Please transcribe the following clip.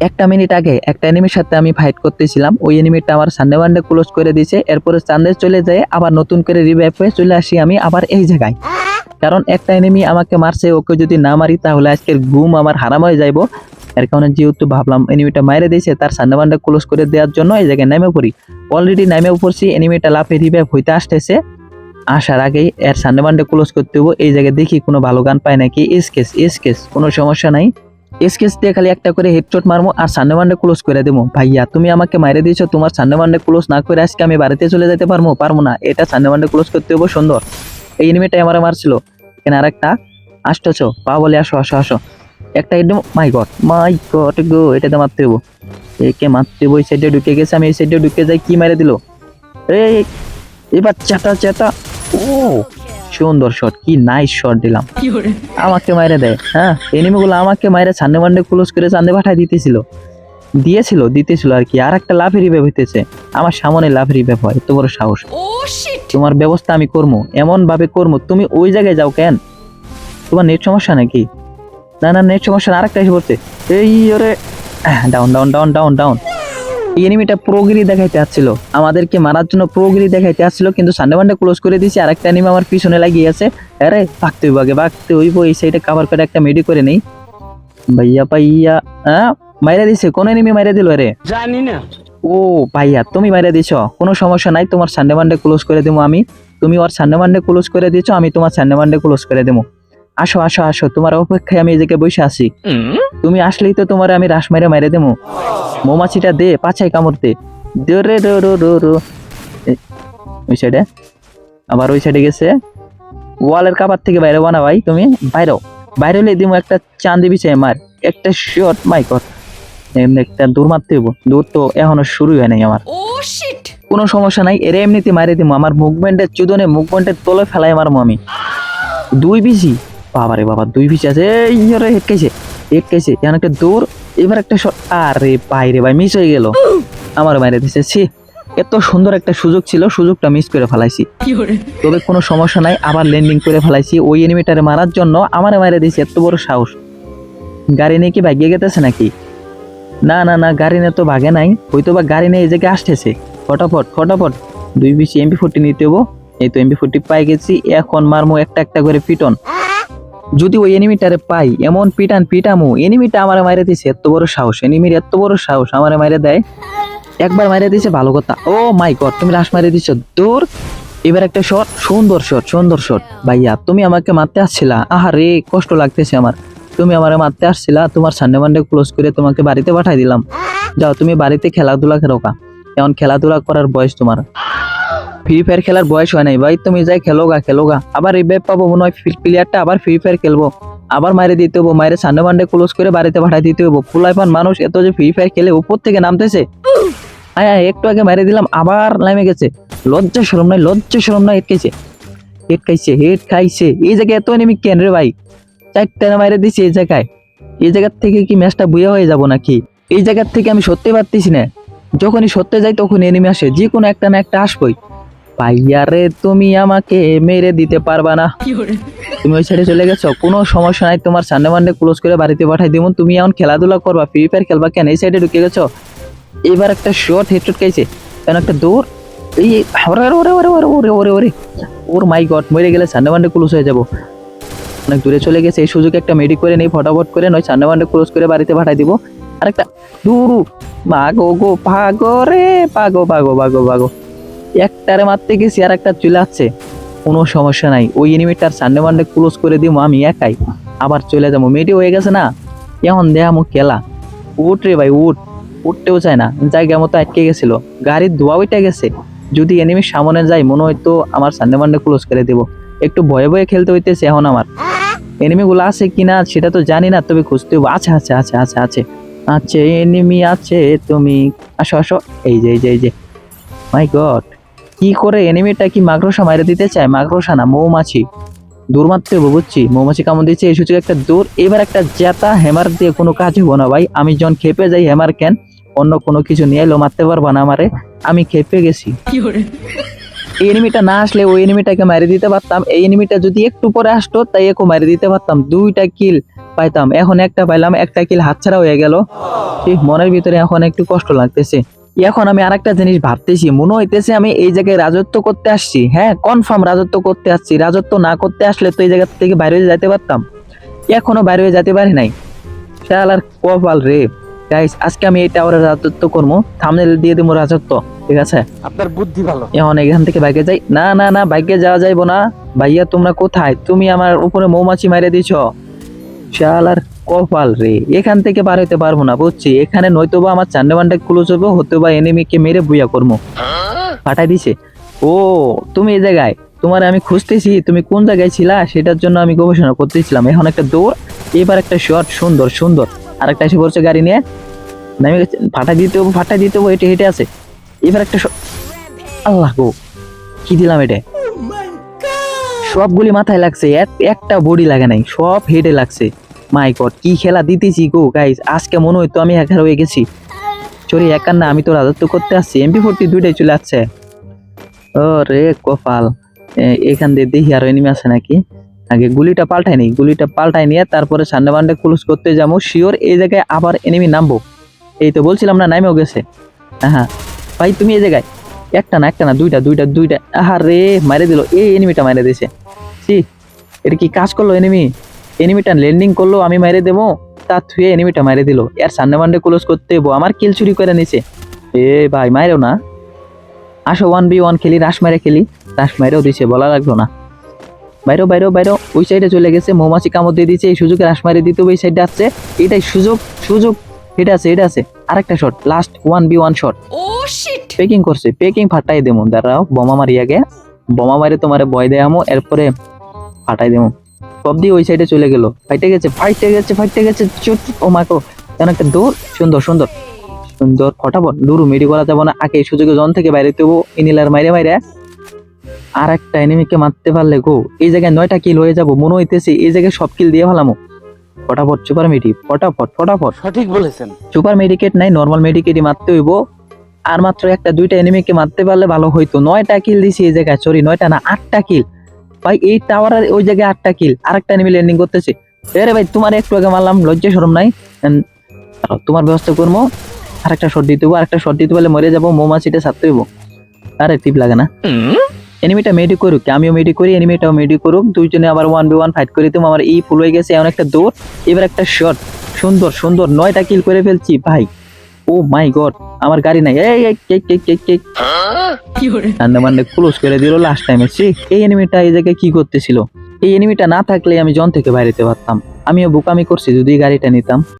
একটা মিনিট আগে একটা এনিমির সাথে আমি ফাইট করতেছিলাম। ওই এনিমিটা আমার সানডে ওয়ানডে ক্লোজ করে দিয়েছে। এরপরে চান্দে চলে যায়, আবার নতুন করে রিভাইভ হয়ে চলে আসি আমি আবার এই জায়গায়। কারণ একটা এনিমি আমাকে মারছে, ওকে যদি না মারি তাহলে আজকের ঘুম আমার হারাম হয়ে যাইবো। এর কারণে যেহেতু ভাবলাম এনিমিটা মাইরে দিয়েছে, তার সানডে ওয়ানডে ক্লোজ করে দেওয়ার জন্য এই জায়গায় নেমে পড়ি। অলরেডি নেমে পড়ছি এনিমিটা লাফে রিভাইভ হইতে আসতেছে। আসার আগেই এর সানডে ওয়ানডে ক্লোজ করতে হব এই জায়গায় দেখি কোনো ভালো গান পায় নাকি? এসকেস এসকেস কোনো সমস্যা নাই। এসকেস দিয়ে খালি একটা করে হেডশট মারবো আর সানডে ওয়ানডে ক্লোজ করে দেবো। ভাইয়া, তুমি আমাকে মাইরে দিয়েছ, তোমার সানডে ওয়ানডে ক্লোজ না করে আজকে আমি বাড়িতে চলে যেতে পারব পারব না, এটা সানডে ওয়ানডে ক্লোজ করতে হব, সুন্দর। এই এনিমিটাই আমার মারছিল। এখানে আরেকটা? আসতেছো? পা বলে আসো আসো আসো। একটা একদম মাই গড মাই গড গো, এটাতে মারতে হব একে মারতে হব এই সাইডে ঢুকে গেছে, আমি এই সাইডে ঢুকে যাই, কি মেরে দিল? এই এবার চাটা চাটা ও! সুন্দর শট কি নাইস শট দিলাম। আমাকে মাইরে দেয় হ্যাঁ? এনিমিগুলো আমাকে মাইরে সানডে মান্ডে ক্লোজ করে চান্দে পাঠায় দিতেছিল। দিয়েছিল দিতেছিল আর কি। আর একটা লাভের রিভেভ হইতেছে। আমার সামনে লাভের রিভেভ হয় এত বড় সাহস। তোমার ব্যবস্থা আমি করব এমন ভাবে করব তুমি ওই জায়গায় যাও কেন? তোমার নেট সমস্যা নাকি? না না নেট সমস্যা না আরেকটা এসে পড়ছে। এই ওরে down down down down down এনিমিটা প্রোগিরি দেখাইতে আসছিল। আমাদেরকে মারার জন্য প্রোগিরি দেখাইতে আসছিল কিন্তু সানডে মান্ডে ক্লোজ করে দিয়েছি আর একটা এনিমি আমার পিছনে লাগিয়ে আছে। আরে ভাগতে হইব আগে ভাগতে হইব এই সাইডে কাভার করে একটা মেডি করে নেই। ভাইয়া পাইয়া হ্যাঁ মাইরা দিছে কোন এনিমি মাইরা দিল রে জানি না। ও ভাইয়া তুমি মাইরা দিছ কোনো সমস্যা নাই তোমার সানডে মান্ডে ক্লোজ করে দেবো আমি। তুমি ওর সানডে মান্ডে ক্লোজ করে দিয়েছ আমি তোমার সানডে মান্ডে ক্লোজ করে দেবো আসো আসো আসো তোমার অপেক্ষায় আমি এদিকে বসে আছি। তুমি আসলেই তো তোমার আমি রাস মেরে মাইরে দেবো। মৌমাছিটা দে পাছায় কামড় দে। দে রে রো রো রো রো ওই সাইডে আবার ওই সাইডে গেছে। ওয়ালের কাবার থেকে বাইরে বানা ভাই তুমি বাইরেও বাইরে হলে দিমো একটা চান্দি বিছাই মার। একটা শর্ট মাই কর এমনি একটা দূর মারতে হইব। দূর তো এখনও শুরু হয় নাই আমার। কোনো সমস্যা নাই এর এমনিতে মারে দিব আমার মুভমেন্টের চুদনে মুভমেন্টের তলে ফেলাই মারবো আমি। দুই বিসি বাবারে বাবা দুই বিসি আছে। এই রে হেড খাইছে হেড খাইছে। এখন একটা দৌড় এবার একটা শট। আরে বাইরে ভাই মিস হয়ে গেল। আমার বাইরে দিছে ছি। এত সুন্দর একটা সুযোগ ছিল সুযোগটা মিস করে ফেলাইছি। তবে কোনো সমস্যা নাই আবার ল্যান্ডিং করে ফেলাইছি। ওই এনিমিটারে মারার জন্য আমার মারে দিয়েছি এত বড় সাহস। গাড়ি নিয়ে কি ভাগিয়ে গেতেছে নাকি? না না না গাড়ি নিয়ে তো ভাগে নাই। হয়তো বা গাড়ি নিয়ে এই জায়গায় আসতেছে। ফটাফট ফটাফট। দুই বিশি এমপি ফোরটি নিতে হব। এই তো এমপি ফোরটি পাই গেছি। এখন মারমো একটা একটা করে পিটন। যদি ওই এনিমিটারে পাই, এমন পিটান পিটামু এনিমিটা আমার মাইরে দিছে এত বড় সাহস। এনিমির এত বড় সাহস, আমার মাইরে দেয়। একবার মাইরে দিছে, ভালো কথা। ও মাই গড তুমি লাশ মাইরে দিছো। দূর, এবার একটা শট সুন্দর শট সুন্দর শট ভাইয়া, তুমি আমাকে মারতে আসছিলা? আহা রে কষ্ট লাগতেছে আমার। তুমি আমারে মারতে আসছিলা, তোমার সানডে মানডে ক্লোজ করে তোমাকে বাড়িতে পাঠাই দিলাম। যাও, তুমি বাড়িতে খেলাধুলা খেলো কা এখন খেলাধুলা করার বয়স তোমার। ফ্রি ফায়ার খেলার বয়স হয় নাই। ভাই তুমি যাই খেলো গা খেলো গা। আবার রিভাইভ পাবো মনে হয় প্লেয়ারটা আবার ফ্রি ফায়ার খেলব। আবার মাইরে দিতে হব মাইরে সানডে মানডে ক্লোজ করে বাড়িতে পাঠাই দিতে হব। ফুলাইপান মানুষ এত যে ফ্রি ফায়ার খেলে উপর থেকে নামতেছে। আয়, একটু আগে মাইরে দিলাম আবার নামে গেছে। লজ্জা শরম নাই লজ্জা শরম নাই হেড খাইছে। হেড খাইছে হেট খাইছে। এই জায়গায় এত এনেমি কেন রে ভাই? চারটা মাইরে দিছে এই জায়গায়। এই জায়গার থেকে কি ম্যাচটা বুয়া হয়ে যাব নাকি? এই জায়গার থেকে আমি সত্যি পারতেছি না। যখনই সত্যি যাই তখন এনিমি আসে। যে কোনো একটা না একটা আসবই। ভাইয়া রে তুমি আমাকে মেরে দিতে পারবা না। তুমি ওই সাইডে চলে গেছো কোনো সমস্যা নাই তোমার সানডে মানডে ক্লোজ করে বাড়িতে পাঠাই দিব তুমি এখন খেলাধুলা করবা ফ্রি ফায়ার খেলবা কেন? এই সাইডে ঢুকে গেছো। এবার একটা শর্ট হেডশট খাইছে। কেন একটা দৌড়? এই ওরে ওরে ওরে ওরে ওরে ওরে ওরে ওর। মাই গড মরে গেলে সানডে মানডে ক্লোজ হয়ে যাব। অনেক দূরে চলে গেছে এই সুযোগে একটা মেডি করে নেই ফটাফট করে নয় সানডে মানডে ক্লোজ করে বাড়িতে পাঠাই দিব। আর একটা দূরু মাগো গো পাগো রে পাগো পাগো পাগো পাগো। একটারে মারতে গেছি আর একটা চলে আসছে। কোনো সমস্যা নাই। ওই এনিমিটার সানডে মানডে ক্লোজ করে দিব আমি একাই। আবার চলে যাব। মেডি হয়ে গেছে না? এখন দেখামো খেলা। উঠ রে ভাই, উঠ। উঠতেও চায় না। জায়গা মতো আটকে গেছিল। গাড়ির ধোয়া উঠে গেছে। যদি এনিমির সামনে যাই মনে হয়তো আমার সানডে মানডে ক্লোজ করে দেবো। একটু ভয়ে ভয়ে খেলতে হইতেছে এখন আমার। এনিমি গুলো আছে কিনা সেটা তো জানি না, তবে খুঁজতে হবে আছে আছে আছে আছে আছে। আছে এনিমি আছে তুমি। আসো আসো। এই যে এই যে এই যে। মাই গড কি করে এনিমিটা কি মাকড়সা মাইরে দিতে চায়? মাকড়সা না মৌমাছি। দূর মারতে হবে বুঝছি মৌমাছি কামড় দিচ্ছে এই সুযোগ একটা দূর এবার একটা জেতা হ্যামার দিয়ে কোনো কাজ হব না ভাই। আমি যখন খেপে যাই হ্যামার কেন অন্য কোনো কিছু নিয়ে এলো মারতে পারবা না আমারে। আমি খেপে গেছি। এই এনিমিটা না আসলে ওই এনিমিটাকে মারি দিতে পারতাম। এই এনিমিটা যদি একটু পরে আসতো তাই একে মারি দিতে পারতাম। দুইটা কিল পাইতাম। এখন একটা পাইলাম একটা কিল হাতছাড়া হয়ে গেল। ঠিক মনের ভিতরে এখন একটু কষ্ট লাগতেছে। এখন আমি আরেকটা জিনিস ভাবতেছি মনে হইতেছে আমি এই জায়গায় রাজত্ব করতে আসছি। হ্যাঁ কনফার্ম রাজত্ব করতে আসছি। রাজত্ব না করতে আসলে তো এই জায়গা থেকে বাইরে যেতে পারতাম। এখনও বাইরে যেতে পারি নাই। শাল আর কপাল রে। গাইস আজকে আমি এই টাওয়ারে রাজত্ব করব। থামনেল দিয়ে দেবো রাজত্ব ঠিক আছে? আপনার বুদ্ধি ভালো। এখন এখান থেকে বাইকে যাই। না না না বাইকে যাওয়া যাইবো না। ভাইয়া তোমরা কোথায়? তুমি আমার উপরে মৌমাছি মারিয়ে দিছ। শাল আর কপাল রে। এখান থেকে পার হইতে পারব না বুঝছি? এখানে নয়তো বা আমার চান্ডে ক্লোজ হবে হতে বা এনিমিকে মেরে বুয়া করব পাঠাই দিছে। ও তুমি এই জায়গায়? তোমার আমি খুঁজতেছি তুমি কোন জায়গায় ছিলা? সেটার জন্য আমি গবেষণা করতেছিলাম। এখন একটা দৌড় এবার একটা শট সুন্দর সুন্দর। আর একটা এসে পড়ছে গাড়ি নিয়ে। নামে গেছে ফাটাই দিতে হব ফাটাই দিতে হব হেঁটে হেঁটে আছে। এবার একটা আল্লাহ গো কি দিলাম এটা? সবগুলি মাথায় লাগছে এক- একটা বডি লাগে নাই সব হেডে লাগছে। মাই গড কি খেলা দিতেছি গো গাইস আজকে মনে হয় তো আমি একা হয়ে গেছি। চরি একার না, আমি তো রাজত্ব করতে আসছি। এমপি ফোরটি দুইটাই চলে আসছে। ও রে কপাল এখান দিয়ে দেখি আর এনিমি আছে নাকি? আগে গুলিটা পাল্টাই নি গুলিটা পাল্টাই নিয়ে তারপরে সান্ডে বান্ডে ক্লোজ করতে যাব। শিওর এই জায়গায় আবার এনিমি নামবো। এই তো বলছিলাম না নামেও গেছে। হ্যাঁ ভাই, তুমি এই জায়গায়। একটা না একটা না, দুইটা দুইটা দুইটা। আহা রে মারে দিল। এই এনিমিটা মারে দিয়েছে। সি এটা কি কাজ করল এনিমি এনিমিটা ল্যান্ডিং করল আমি মেরে দেবো। তা থুয়ে এনিমিটা মারে দিল। এর সামনে মান্ডে ক্লোজ করতে হইবো। আমার কিল চুরি করে নিছে। এ ভাই মারেও না। আসো ওয়ান বি ওয়ান খেলি রাস মারে খেলি। রাস মারেও দিছে বলা লাগল না। বাইরো বাইরো বাইরো ওই সাইডে চলে গেছে। মৌমাছি কামড় দিয়ে দিচ্ছে এই সুযোগে রাস মারে দিতে এই সাইডে আসছে। এটাই সুযোগ সুযোগ। এটা আছে এটা আছে। আরেকটা shot last one B one shot Oh shit! পেকিং করছে পেকিং ফাটাই দেবো। দাঁড়াও বোমা মারিয়াকে বোমা মারি তোমার ভয় দেয় আমো এরপরে ফাটাই দেবো। সব দিয়ে ওই সাইডে চলে গেল। ফাইটে গেছে ফাইটে গেছে ফাইটে গেছে চুট ও মাকো কেন একটা দৌড় সুন্দর সুন্দর। সুন্দর ফটাফট। দূর মেডি করা যাব না। আগে সুযোগে জন থেকে বাইরে দেবো। ইনিলার মাইরে মাইরে। আর একটা এনিমিকে মারতে পারলে গো। এই জায়গায় নয়টা কিল হয়ে যাব মনে হইতেছে এই জায়গায় সব কিল দিয়ে ফেলামো। ফটাফট সুপার মেডি ফটাফট ফটাফট। সঠিক বলেছেন। সুপার মেডিকেট নাই নর্মাল মেডিকেটই মারতে হইব। আর মাত্র একটা দুইটা এনিমিকে মারতে পারলে ভালো হইতো। নয়টা কিল দিছি এই জায়গায় সরি নয়টা না আটটা কিল ভাই, এই টাওয়ারের ওই জায়গায় আটটা কিল আরেকটা এনিমি ল্যান্ডিং করতেছে। আরে ভাই, তোমার একটু আগে মারলাম, লজ্জা, শরম নাই। তোমার ব্যবস্থা করব, আরেকটা শট দিতে হইব আরেকটা শট দিতে পারলে মরে যাব, মৌমাছিটা ছাড়তে হইব। আরে টিপ লাগে না। এনিমিটা মেডি করুক, আমিও মেডি করি এনিমিটাও মেডি করুক, দুইজনে আবার ওয়ান বি ওয়ান ফাইট করে তুমি আমার এই ফুল হয়ে গেছে, এমন একটা দৌড়, এবার একটা শট সুন্দর সুন্দর, নয়টা কিল করে ফেলছি, ভাই। ও মাই গড আমার গাড়ি নাই। এই কেক কেক কেক কেক রান্না বান্না ক্লোজ করে দিল লাস্ট টাইম সি এই এনিমিটা এই জায়গায় কি করতেছিল? এই এনিমিটা না থাকলে আমি জন থেকে বাইরেতে পারতাম। আমিও বোকামি করছি যদি গাড়িটা নিতাম।